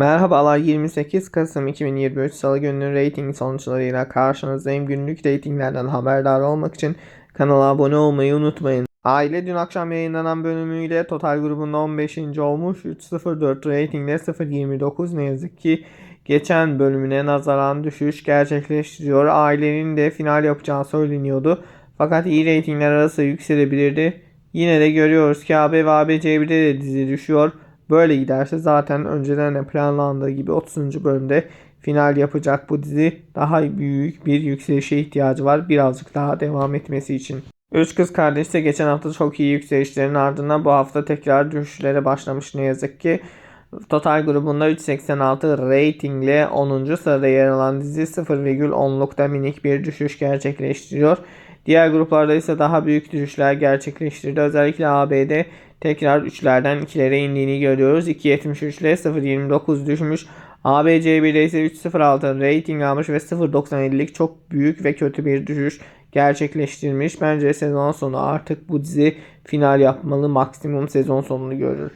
Merhabalar 28 Kasım 2023 Salı gününün reyting sonuçlarıyla karşınızdayım. Günlük reytinglerden haberdar olmak için kanala abone olmayı unutmayın. Aile dün akşam yayınlanan bölümüyle Total grubunda 15. olmuş. 3.04 reytingle 0.29 ne yazık ki geçen bölümüne nazaran düşüş gerçekleştiriyor. Ailenin de final yapacağı söyleniyordu. Fakat iyi reytingler arası yükselebilirdi. Yine de görüyoruz ki AB ve ABC1'de de dizi düşüyor. Böyle giderse zaten önceden de planlandığı gibi 30. bölümde final yapacak bu dizi. Daha büyük bir yükselişe ihtiyacı var birazcık daha devam etmesi için. Üç kız kardeş de geçen hafta çok iyi yükselişlerin ardından bu hafta tekrar düşüşlere başlamış ne yazık ki. Total grubunda 3.86 ratingle 10. sırada yer alan dizi 0,10'lukta minik bir düşüş gerçekleştiriyor. Diğer gruplarda ise daha büyük düşüşler gerçekleştirdi. Özellikle AB'de tekrar 3'lerden 2'lere indiğini görüyoruz. 2.73 ile 0.29 düşmüş. ABC1'de ise 3.06 rating almış ve 0.97'lik çok büyük ve kötü bir düşüş gerçekleştirmiş. Bence sezon sonu artık bu dizi final yapmalı. Maksimum sezon sonunu görür.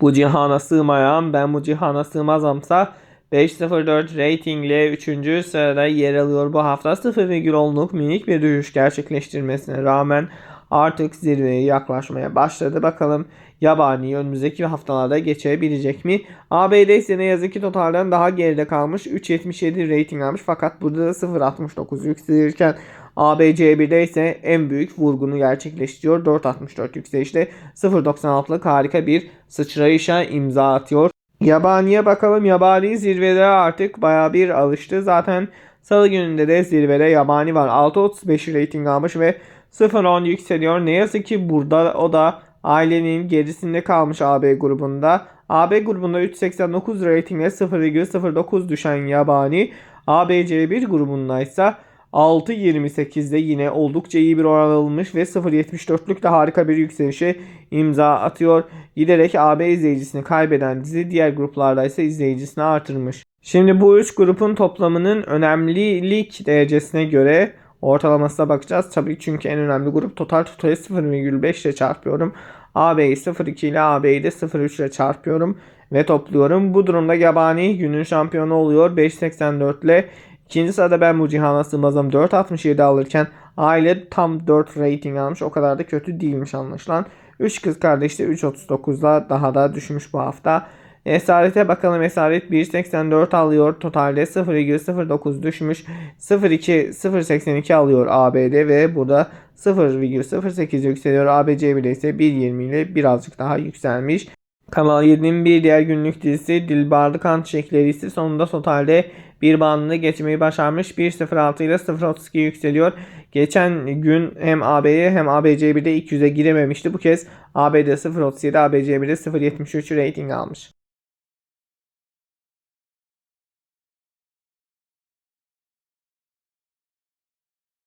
Bu cihana sığmayan ben bu cihana sığmazamsa 5.04 ratingle 3. sırada yer alıyor bu hafta 0,10'luk minik bir düşüş gerçekleştirmesine rağmen artık zirveye yaklaşmaya başladı. Bakalım yabani önümüzdeki haftalarda geçebilecek mi? ABD ise ne yazık ki totalden daha geride kalmış. 3.77 rating almış fakat burada da 0.69 yükselirken ABC1'de ise en büyük vurgunu gerçekleştiriyor. 4.64 yükselişte 0.96'lık harika bir sıçrayışa imza atıyor. Yabaniye bakalım. Yabani zirvede artık baya bir alıştı. Zaten salı gününde de zirvede yabani var. 6.35 rating almış ve 0.10 yükseliyor. Ne yazık ki burada o da ailenin gerisinde kalmış AB grubunda. AB grubunda 3.89 ratingle 0.09 düşen yabani. ABC1 grubunda ise 6.28'de yine oldukça iyi bir oran alınmış ve 0.74'lük de harika bir yükselişe imza atıyor. Giderek AB izleyicisini kaybeden dizi diğer gruplarda ise izleyicisini artırmış. Şimdi bu üç grubun toplamının önemlilik derecesine göre ortalamasına bakacağız. Tabii çünkü en önemli grup total totali 0,5 ile çarpıyorum. AB'yi 0,2 ile AB'yi de 0,3 ile çarpıyorum ve topluyorum. Bu durumda Yabani günün şampiyonu oluyor. 5.84 ile İkinci sırada ben bu cihana sığmazım 4.67 alırken aile tam 4 rating almış. O kadar da kötü değilmiş anlaşılan. 3 kız kardeş de 3.39'la daha da düşmüş bu hafta. Esarete bakalım. Esaret 1.84 alıyor. Totalde 0.09 düşmüş. 0.2 0.82 alıyor ABD ve burada 0.08 yükseliyor. ABC bile ise 1.20 ile birazcık daha yükselmiş. Kanal 7'nin bir diğer günlük dizisi Dilbarlı Kan Çiçekleri ise sonunda totalde bir bandını geçmeyi başarmış. 1.06 ile 0.32 yükseliyor. Geçen gün hem AB'ye hem ABC1'de 200'e girememişti. Bu kez AB'de 0.37, ABC1'de 0.73 rating almış.